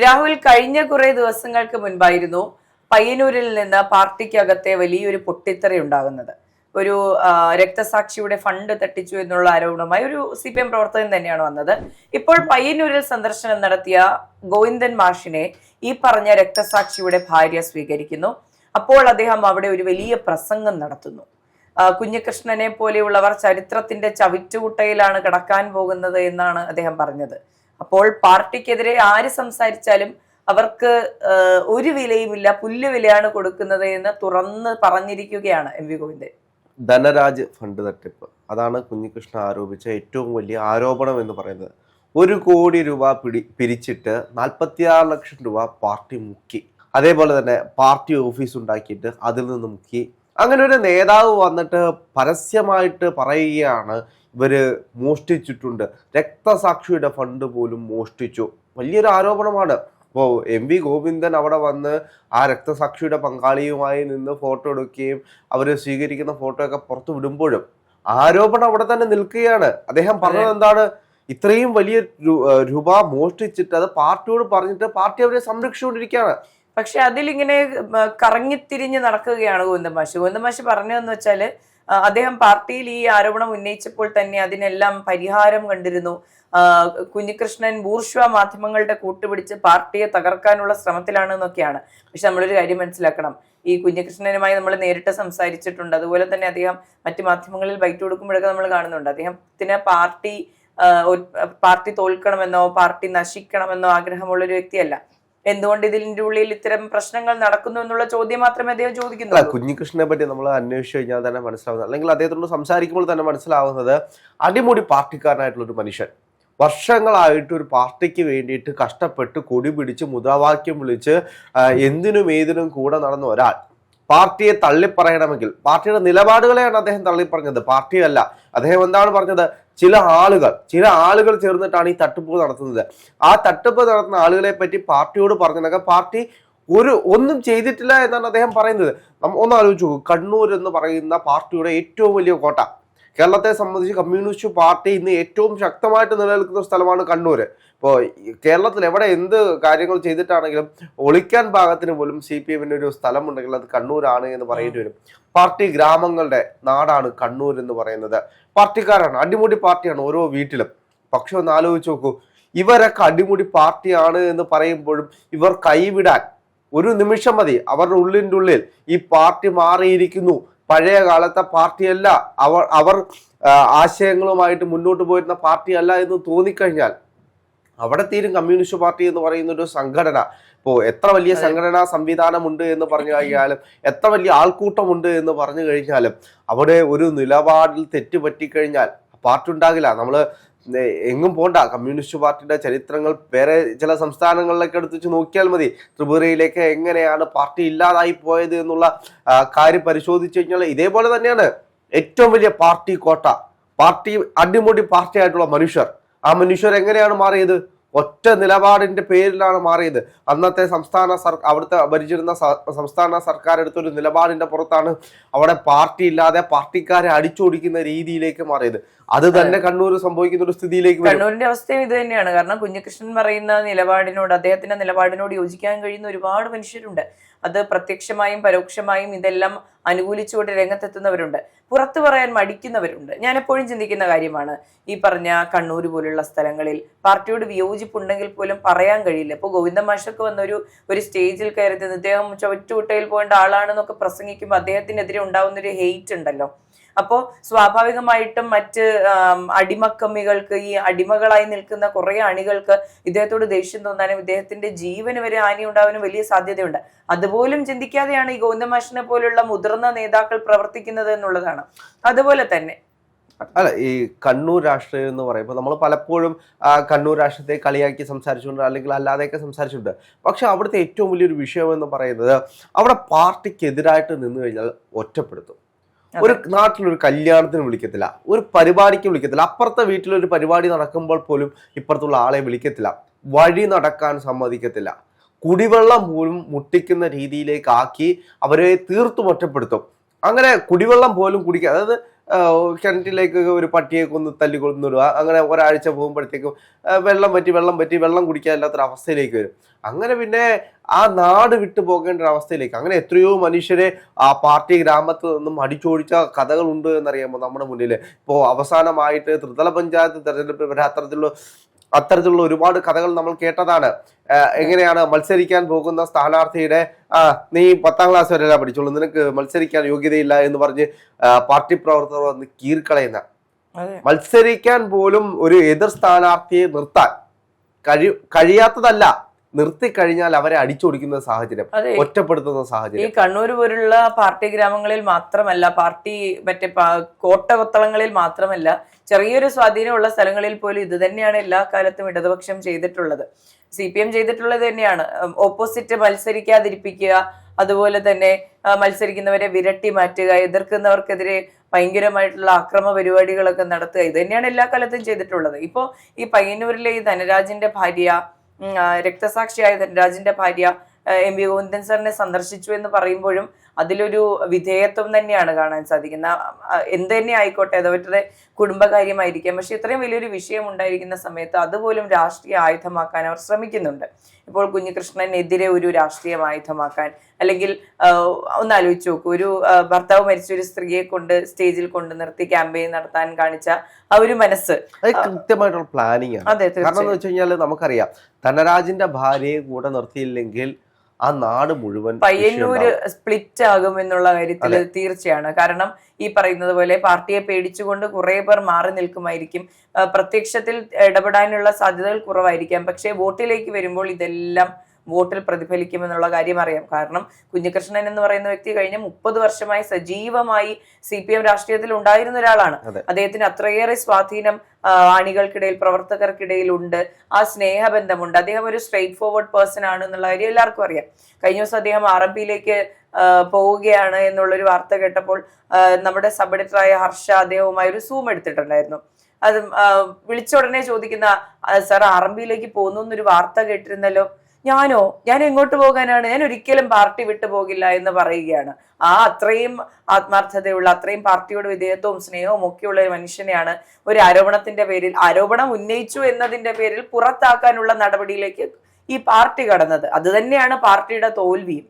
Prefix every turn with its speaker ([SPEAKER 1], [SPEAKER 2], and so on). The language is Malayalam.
[SPEAKER 1] രാഹുൽ കഴിഞ്ഞ കുറെ ദിവസങ്ങൾക്ക് മുൻപായിരുന്നു പയ്യന്നൂരിൽ നിന്ന് പാർട്ടിക്കകത്തെ വലിയൊരു പൊട്ടിത്തെറി ഉണ്ടാകുന്നത്. ഒരു രക്തസാക്ഷിയുടെ ഫണ്ട് തട്ടിച്ചു എന്നുള്ള ആരോപണവുമായി ഒരു സി പി എം പ്രവർത്തകൻ തന്നെയാണ് വന്നത്. ഇപ്പോൾ പയ്യന്നൂരിൽ സന്ദർശനം നടത്തിയ ഗോവിന്ദൻ മാഷിനെ ഈ പറഞ്ഞ രക്തസാക്ഷിയുടെ ഭാര്യ സ്വീകരിക്കുന്നു. അപ്പോൾ അദ്ദേഹം അവിടെ ഒരു വലിയ പ്രസംഗം നടത്തുന്നു. കുഞ്ഞികൃഷ്ണനെ പോലെയുള്ളവർ ചരിത്രത്തിന്റെ ചവിറ്റുകുട്ടയിലാണ് കിടക്കാൻ പോകുന്നത് എന്നാണ് അദ്ദേഹം പറഞ്ഞത്. അപ്പോൾ പാർട്ടിക്കെതിരെ ആര് സംസാരിച്ചാലും അവർക്ക് ഒരു വിലയുമില്ല പുല്ല് വിലയാണ് കൊടുക്കുന്നത് എന്ന് തുറന്ന് പറഞ്ഞിരിക്കുകയാണ് M V Govindan.
[SPEAKER 2] Dhanaraj fund തട്ടിപ്പ്. അതാണ് കുഞ്ഞികൃഷ്ണൻ ആരോപിച്ച ഏറ്റവും വലിയ ആരോപണം എന്ന് പറയുന്നത്. ഒരു കോടി രൂപ പിടി പിരിച്ചിട്ട് നാൽപ്പത്തിയാറ് ലക്ഷം രൂപ പാർട്ടി മുക്കി. അതേപോലെ തന്നെ പാർട്ടി ഓഫീസ് ഉണ്ടാക്കിയിട്ട് അതിൽ നിന്ന് മുക്കി അങ്ങനെ ഒരു നേതാവ് വന്നിട്ട് പരസ്യമായിട്ട് പറയുകയാണ്. ഇവർ മോഷ്ടിച്ചിട്ടുണ്ട്. രക്തസാക്ഷിയുടെ ഫണ്ട് പോലും മോഷ്ടിച്ചു. വലിയൊരു ആരോപണമാണ്. അപ്പോൾ എം വി ഗോവിന്ദൻ അവിടെ വന്ന് ആ രക്തസാക്ഷിയുടെ പങ്കാളിയുമായി നിന്ന് ഫോട്ടോ എടുക്കുകയും അവർ സ്വീകരിക്കുന്ന ഫോട്ടോ ഒക്കെ പുറത്തു വിടുമ്പോഴും ആരോപണം അവിടെ തന്നെ നിൽക്കുകയാണ്. അദ്ദേഹം പറഞ്ഞത് എന്താണ്? ഇത്രയും വലിയ രൂപ മോഷ്ടിച്ചിട്ട് അത് പാർട്ടിയോട് പറഞ്ഞിട്ട് പാർട്ടി അവരെ സംരക്ഷിച്ചുകൊണ്ടിരിക്കുകയാണ്.
[SPEAKER 1] പക്ഷെ അതിലിങ്ങനെ കറങ്ങിത്തിരിഞ്ഞ് നടക്കുകയാണ് ഗോവിന്ദൻ മാഷ് ഗോവിന്ദൻ മാഷ് പറഞ്ഞതെന്ന് വെച്ചാൽ ആ, അദ്ദേഹം പാർട്ടിയിൽ ഈ ആരോപണം ഉന്നയിച്ചപ്പോൾ തന്നെ അതിനെല്ലാം പരിഹാരം കണ്ടിരുന്നു. കുഞ്ഞികൃഷ്ണൻ ബൂർഷ്വ മാധ്യമങ്ങളുടെ കൂട്ടുപിടിച്ച് പാർട്ടിയെ തകർക്കാനുള്ള ശ്രമത്തിലാണ് എന്നൊക്കെയാണ് പക്ഷെ നമ്മളൊരു കാര്യം മനസ്സിലാക്കണം. ഈ കുഞ്ഞികൃഷ്ണനുമായി നമ്മൾ നേരിട്ട് സംസാരിച്ചിട്ടുണ്ട്. അതുപോലെ തന്നെ അദ്ദേഹം മറ്റു മാധ്യമങ്ങളിൽ ബൈറ്റ് കൊടുക്കുമ്പോഴൊക്കെ നമ്മൾ കാണുന്നുണ്ട്. അദ്ദേഹത്തിന് പാർട്ടി പാർട്ടി തോൽക്കണമെന്നോ പാർട്ടി നശിക്കണമെന്നോ ആഗ്രഹമുള്ള ഒരു വ്യക്തിയല്ല. എന്തുകൊണ്ട് ഇതിന്റെ ഉള്ളിൽ ഇത്തരം പ്രശ്നങ്ങൾ നടക്കുന്നു എന്നുള്ള ചോദ്യം മാത്രമേ അദ്ദേഹം
[SPEAKER 2] ചോദിക്കുന്നു
[SPEAKER 1] ചോദിക്കുന്നുള്ളൂ
[SPEAKER 2] കുഞ്ഞികൃഷ്ണനെ പറ്റി നമ്മൾ അന്വേഷിച്ചു കഴിഞ്ഞാൽ തന്നെ മനസ്സിലാവുന്നത്. അല്ലെങ്കിൽ അദ്ദേഹത്തോട് സംസാരിക്കുമ്പോൾ തന്നെ മനസ്സിലാവുന്നത് അടിമുടി പാർട്ടിക്കാരനായിട്ടുള്ള ഒരു മനുഷ്യൻ. വർഷങ്ങളായിട്ട് ഒരു പാർട്ടിക്ക് വേണ്ടിയിട്ട് കഷ്ടപ്പെട്ട് കൊടി പിടിച്ച് മുദ്രാവാക്യം വിളിച്ച് എന്തിനും ഏതിനും കൂടെ നടന്ന ഒരാൾ. പാർട്ടിയെ തള്ളിപ്പറയണമെങ്കിൽ പാർട്ടിയുടെ നിലപാടുകളെയാണ് അദ്ദേഹം തള്ളിപ്പറഞ്ഞത്. പാർട്ടിയല്ല. അദ്ദേഹം എന്താണ് പറഞ്ഞത്? ചില ആളുകൾ ചില ആളുകൾ ചേർന്നിട്ടാണ് ഈ തട്ടിപ്പ് നടത്തുന്നത്. ആ തട്ടിപ്പ് നടത്തുന്ന ആളുകളെ പറ്റി പാർട്ടിയോട് പറഞ്ഞതൊക്കെ പാർട്ടി ഒരു ഒന്നും ചെയ്തിട്ടില്ല എന്നാണ് അദ്ദേഹം പറയുന്നത്. ഒന്ന് ആലോചിച്ചു കണ്ണൂർ എന്ന് പറയുന്ന പാർട്ടിയുടെ ഏറ്റവും വലിയ കോട്ട. കേരളത്തെ സംബന്ധിച്ച് കമ്മ്യൂണിസ്റ്റ് പാർട്ടി ഇന്ന് ഏറ്റവും ശക്തമായിട്ട് നിലനിൽക്കുന്ന സ്ഥലമാണ് കണ്ണൂർ ഇപ്പോൾ കേരളത്തിൽ എവിടെ എന്ത് കാര്യങ്ങൾ ചെയ്തിട്ടാണെങ്കിലും ഒളിക്കാൻ ഭാഗത്തിന് പോലും സി പി എമ്മിന് ഒരു സ്ഥലമുണ്ടെങ്കിൽ അത് കണ്ണൂരാണ് എന്ന് പറയേണ്ടി വരും. പാർട്ടി ഗ്രാമങ്ങളുടെ നാടാണ് കണ്ണൂർ എന്ന് പറയുന്നത്. പാർട്ടിക്കാരാണ് അടിമുടി പാർട്ടിയാണ് ഓരോ വീട്ടിലും. പക്ഷെ ഒന്ന് ആലോചിച്ച് നോക്കൂ ഇവരൊക്കെ അടിമുടി പാർട്ടിയാണ് എന്ന് പറയുമ്പോഴും ഇവർ കൈവിടാൻ ഒരു നിമിഷം മതി. അവരുടെ ഉള്ളിന്റെ ഉള്ളിൽ ഈ പാർട്ടി മാറിയിരിക്കുന്നു. പഴയ കാലത്തെ പാർട്ടിയല്ല. അവർ അവർ ആശയങ്ങളുമായിട്ട് മുന്നോട്ട് പോയിരുന്ന പാർട്ടിയല്ല എന്ന് തോന്നിക്കഴിഞ്ഞാൽ അവിടെ തീരും കമ്മ്യൂണിസ്റ്റ് പാർട്ടി എന്ന് പറയുന്ന ഒരു സംഘടന. ഇപ്പോൾ എത്ര വലിയ സംഘടനാ സംവിധാനമുണ്ട് എന്ന് പറഞ്ഞു കഴിഞ്ഞാലും എത്ര വലിയ ആൾക്കൂട്ടമുണ്ട് എന്ന് പറഞ്ഞു കഴിഞ്ഞാലും അവിടെ ഒരു നിലപാടിൽ തെറ്റുപറ്റിക്കഴിഞ്ഞാൽ പാർട്ടി ഉണ്ടാകില്ല. നമ്മൾ എങ്ങും പോണ്ട. കമ്മ്യൂണിസ്റ്റ് പാർട്ടിയുടെ ചരിത്രങ്ങൾ വേറെ ചില സംസ്ഥാനങ്ങളിലൊക്കെ എടുത്ത് വെച്ച് നോക്കിയാൽ മതി. ത്രിപുരയിലേക്ക് എങ്ങനെയാണ് പാർട്ടി ഇല്ലാതായി പോയത് എന്നുള്ള കാര്യം പരിശോധിച്ചു കഴിഞ്ഞാൽ ഇതേപോലെ തന്നെയാണ്. ഏറ്റവും വലിയ പാർട്ടി കോട്ട. പാർട്ടി അടിമുടി പാർട്ടി ആയിട്ടുള്ള മനുഷ്യർ. ആ മനുഷ്യർ എങ്ങനെയാണ് മാറിയത്? ഒറ്റ നിലപാടിന്റെ പേരിലാണ് മാറിയത്. അന്നത്തെ സംസ്ഥാന സർ അവിടുത്തെ ഭരിച്ചിരുന്ന സംസ്ഥാന സർക്കാർ എടുത്തൊരു നിലപാടിന്റെ പുറത്താണ് അവിടെ പാർട്ടി ഇല്ലാതെ പാർട്ടിക്കാരെ അടിച്ചോടിക്കുന്ന രീതിയിലേക്ക് മാറിയത്. അത് തന്നെ കണ്ണൂർ സംഭവിക്കുന്ന ഒരു സ്ഥിതിയിലേക്ക്
[SPEAKER 1] കണ്ണൂരിന്റെ അവസ്ഥയും ഇത് തന്നെയാണ്. കാരണം കുഞ്ഞികൃഷ്ണൻ പറയുന്ന നിലപാടിനോട് അദ്ദേഹത്തിന്റെ നിലപാടിനോട് യോജിക്കാൻ കഴിയുന്ന ഒരുപാട് മനുഷ്യരുണ്ട്. അത് പ്രത്യക്ഷമായും പരോക്ഷമായും ഇതെല്ലാം അനുകൂലിച്ചുകൊണ്ട് രംഗത്തെത്തുന്നവരുണ്ട്. പുറത്തു പറയാൻ മടിക്കുന്നവരുണ്ട്. ഞാൻ എപ്പോഴും ചിന്തിക്കുന്ന കാര്യമാണ് ഈ പറഞ്ഞ കണ്ണൂർ പോലുള്ള സ്ഥലങ്ങളിൽ പാർട്ടിയോട് വിയോജിപ്പുണ്ടെങ്കിൽ പോലും പറയാൻ കഴിയില്ല. ഇപ്പോൾ ഗോവിന്ദ മാഷൊക്കെ വന്നൊരു ഒരു സ്റ്റേജിൽ കയറി അദ്ദേഹം ചുവറ്റുകുട്ടയിൽ പോകേണ്ട ആളാണെന്നൊക്കെ പ്രസംഗിക്കുമ്പോൾ അദ്ദേഹത്തിനെതിരെ ഉണ്ടാവുന്നൊരു ഹെയ്റ്റ് ഉണ്ടല്ലോ. അപ്പോൾ സ്വാഭാവികമായിട്ടും മറ്റ് അടിമക്കമ്മികൾക്ക് ഈ അടിമകളായി നിൽക്കുന്ന കുറേ അണികൾക്ക് ഇദ്ദേഹത്തോട് ദേഷ്യം തോന്നാനും ഇദ്ദേഹത്തിന്റെ ജീവന് വരെ ഹാനി ഉണ്ടാവാനും വലിയ സാധ്യതയുണ്ട്. അതുപോലും ചിന്തിക്കാതെയാണ് ഈ ഗോവിന്ദമാഷിനെ പോലുള്ള മുതിർന്ന നേതാക്കൾ പ്രവർത്തിക്കുന്നത് എന്നുള്ളതാണ്. അതുപോലെ തന്നെ.
[SPEAKER 2] അല്ല ഈ കണ്ണൂർ രാഷ്ട്രീയം എന്ന് പറയുമ്പോൾ നമ്മൾ പലപ്പോഴും കണ്ണൂർ രാഷ്ട്രീയത്തെ കളിയാക്കി സംസാരിച്ചുകൊണ്ട് അല്ലെങ്കിൽ അല്ലാതെയൊക്കെ സംസാരിച്ചിട്ടുണ്ട്. പക്ഷെ അവിടുത്തെ ഏറ്റവും വലിയൊരു വിഷയം എന്ന് പറയുന്നത് അവിടെ പാർട്ടിക്കെതിരായിട്ട് നിന്നു കഴിഞ്ഞാൽ ഒറ്റപ്പെടുത്തും. ഒരു നാട്ടിലൊരു കല്യാണത്തിന് വിളിക്കത്തില്ല ഒരു പരിപാടിക്ക് വിളിക്കത്തില്ല അപ്പുറത്തെ വീട്ടിലൊരു പരിപാടി നടക്കുമ്പോൾ പോലും ഇപ്പുറത്തുള്ള ആളെ വിളിക്കത്തില്ല വഴി നടക്കാൻ സമ്മതിക്കത്തില്ല കുടിവെള്ളം പോലും മുട്ടിക്കുന്ന രീതിയിലേക്ക് ആക്കി അവരെ തീർത്തും ഒറ്റപ്പെടുത്തും. അങ്ങനെ കുടിവെള്ളം പോലും കുടിക്കുക അതായത് കിണറ്റിലേക്ക് ഒരു പട്ടിയെ കൊന്ന് തല്ലി കൊന്നിടുക അങ്ങനെ ഒരാഴ്ച പോകുമ്പോഴത്തേക്കും വെള്ളം പറ്റി വെള്ളം പറ്റി വെള്ളം കുടിക്കാനില്ലാത്തൊരു അവസ്ഥയിലേക്ക് വരും. അങ്ങനെ പിന്നെ ആ നാട് വിട്ടു പോകേണ്ട ഒരു അവസ്ഥയിലേക്ക്. അങ്ങനെ എത്രയോ മനുഷ്യരെ ആ പാർട്ടി ഗ്രാമത്തിൽ നിന്നും അടിച്ചോടിച്ച കഥകളുണ്ട് എന്നറിയാമോ നമ്മുടെ മുന്നിൽ ഇപ്പോൾ അവസാനമായിട്ട് ത്രിതല പഞ്ചായത്ത് തെരഞ്ഞെടുപ്പ് വരെ അത്തരത്തിലുള്ള അത്തരത്തിലുള്ള ഒരുപാട് കഥകൾ നമ്മൾ കേട്ടതാണ്. എങ്ങനെയാണ് മത്സരിക്കാൻ പോകുന്ന സ്ഥാനാർത്ഥിയുടെ ആ നീ പത്താം ക്ലാസ് വരെ പഠിച്ചോളൂ നിനക്ക് മത്സരിക്കാൻ യോഗ്യതയില്ല എന്ന് പറഞ്ഞ് പാർട്ടി പ്രവർത്തകർ വന്ന്
[SPEAKER 1] കീർക്കളയുന്ന
[SPEAKER 2] മത്സരിക്കാൻ പോലും ഒരു എതിർ സ്ഥാനാർത്ഥിയെ നിർത്താൻ കഴി കഴിയാത്തതല്ല. നിർത്തി കഴിഞ്ഞാൽ അവരെ അടിച്ചോടിക്കുന്ന സാഹചര്യം ഒറ്റപ്പെടുത്തുന്ന സാഹചര്യം.
[SPEAKER 1] ഈ കണ്ണൂർ പോലുള്ള പാർട്ടി ഗ്രാമങ്ങളിൽ മാത്രമല്ല പാർട്ടി മറ്റേ കോട്ടകൊത്തളങ്ങളിൽ മാത്രമല്ല ചെറിയൊരു സ്വാധീനമുള്ള സ്ഥലങ്ങളിൽ പോലും ഇത് തന്നെയാണ് എല്ലാ കാലത്തും ഇടതുപക്ഷം ചെയ്തിട്ടുള്ളത്. സി പി എം ചെയ്തിട്ടുള്ളത് തന്നെയാണ്. ഓപ്പോസിറ്റ് മത്സരിക്കാതിരിപ്പിക്കുക അതുപോലെ തന്നെ മത്സരിക്കുന്നവരെ വിരട്ടി മാറ്റുക എതിർക്കുന്നവർക്കെതിരെ ഭയങ്കരമായിട്ടുള്ള അക്രമ പരിപാടികളൊക്കെ നടത്തുക ഇത് തന്നെയാണ് എല്ലാ കാലത്തും ചെയ്തിട്ടുള്ളത്. ഇപ്പോൾ ഈ പയ്യന്നൂരിലെ ഈ ധനരാജിന്റെ ഭാര്യ രക്തസാക്ഷിയായ ധനരാജിന്റെ ഭാര്യ എം വി ഗോവിന്ദൻ സാറിനെ സന്ദർശിച്ചു എന്ന് പറയുമ്പോഴും അതിലൊരു വിധേയത്വം തന്നെയാണ് കാണാൻ സാധിക്കുന്നത്. എന്ത് തന്നെ ആയിക്കോട്ടെ അത് അവരുടെ കുടുംബകാര്യമായിരിക്കാം. പക്ഷെ ഇത്രയും വലിയൊരു വിഷയം ഉണ്ടായിരിക്കുന്ന സമയത്ത് അതുപോലും രാഷ്ട്രീയ ആയുധമാക്കാൻ അവർ ശ്രമിക്കുന്നുണ്ട്. ഇപ്പോൾ കുഞ്ഞികൃഷ്ണനെതിരെ ഒരു രാഷ്ട്രീയ ആയുധമാക്കാൻ അല്ലെങ്കിൽ ഒന്ന് ആലോചിച്ച് നോക്കൂ. ഒരു ഭർത്താവ് മരിച്ച ഒരു സ്ത്രീയെ കൊണ്ട് സ്റ്റേജിൽ കൊണ്ട് നിർത്തി ക്യാമ്പയിൻ നടത്താൻ കാണിച്ച ആ ഒരു മനസ്സ്.
[SPEAKER 2] അത് കൃത്യമായിട്ടുള്ള പ്ലാനിങ് ആണ്.
[SPEAKER 1] അതെ
[SPEAKER 2] കാരണം എന്ന്
[SPEAKER 1] തീർച്ചയായും.
[SPEAKER 2] വെച്ച് കഴിഞ്ഞാൽ നമുക്കറിയാം ധനരാജിന്റെ ഭാര്യയെ കൂടെ നിർത്തിയില്ലെങ്കിൽ ആ നാട് മുഴുവൻ
[SPEAKER 1] പയ്യന്നൂര് സ്പ്ലിറ്റ് ആകും എന്നുള്ള കാര്യത്തിൽ തീർച്ചയാണ്. കാരണം ഈ പറയുന്നത് പോലെ പാർട്ടിയെ പേടിച്ചുകൊണ്ട് കുറെ പേർ മാറി നിൽക്കുമായിരിക്കും. പ്രത്യക്ഷത്തിൽ ഇടപെടാനുള്ള സാധ്യതകൾ കുറവായിരിക്കാം. പക്ഷേ വോട്ടിലേക്ക് വരുമ്പോൾ ഇതെല്ലാം വോട്ടിൽ പ്രതിഫലിക്കുമെന്നുള്ള കാര്യം അറിയാം. കാരണം കുഞ്ഞികൃഷ്ണൻ എന്ന് പറയുന്ന വ്യക്തി കഴിഞ്ഞ മുപ്പത് വർഷമായി സജീവമായി സി പി എം രാഷ്ട്രീയത്തിൽ ഉണ്ടായിരുന്ന ഒരാളാണ്. അദ്ദേഹത്തിന് അത്രയേറെ സ്വാധീനം അണികൾക്കിടയിൽ പ്രവർത്തകർക്കിടയിൽ ഉണ്ട് ആ സ്നേഹബന്ധമുണ്ട്. അദ്ദേഹം ഒരു സ്ട്രെയിറ്റ് ഫോർവേഡ് പേഴ്സൺ ആണ് എന്നുള്ള കാര്യം എല്ലാവർക്കും അറിയാം. കഴിഞ്ഞ ദിവസം അദ്ദേഹം ആർ എം പിയിലേക്ക് പോവുകയാണ് എന്നുള്ളൊരു വാർത്ത കേട്ടപ്പോൾ നമ്മുടെ സബ് എഡിറ്ററായ ഹർഷ അദ്ദേഹവുമായി ഒരു സൂം എടുത്തിട്ടുണ്ടായിരുന്നു. അത് വിളിച്ച ഉടനെ ചോദിക്കുന്ന സാർ ആർ എം പിയിലേക്ക് പോകുന്നു എന്നൊരു വാർത്ത കേട്ടിരുന്നല്ലോ? ഞാനോ? ഞാൻ എങ്ങോട്ട് പോകാനാണ്? ഞാൻ ഒരിക്കലും പാർട്ടി വിട്ടു പോകില്ല എന്ന് പറയുകയാണ്. ആ അത്രയും ആത്മാർത്ഥതയുള്ള അത്രയും പാർട്ടിയോട് വിധേയത്വവും സ്നേഹവും ഒക്കെയുള്ള ഒരു മനുഷ്യനെയാണ് ഒരു ആരോപണത്തിന്റെ പേരിൽ ആരോപണം ഉന്നയിച്ചു എന്നതിന്റെ പേരിൽ പുറത്താക്കാനുള്ള നടപടിയിലേക്ക് ഈ പാർട്ടി കടന്നത്. അത് തന്നെയാണ് പാർട്ടിയുടെ തോൽവിയും.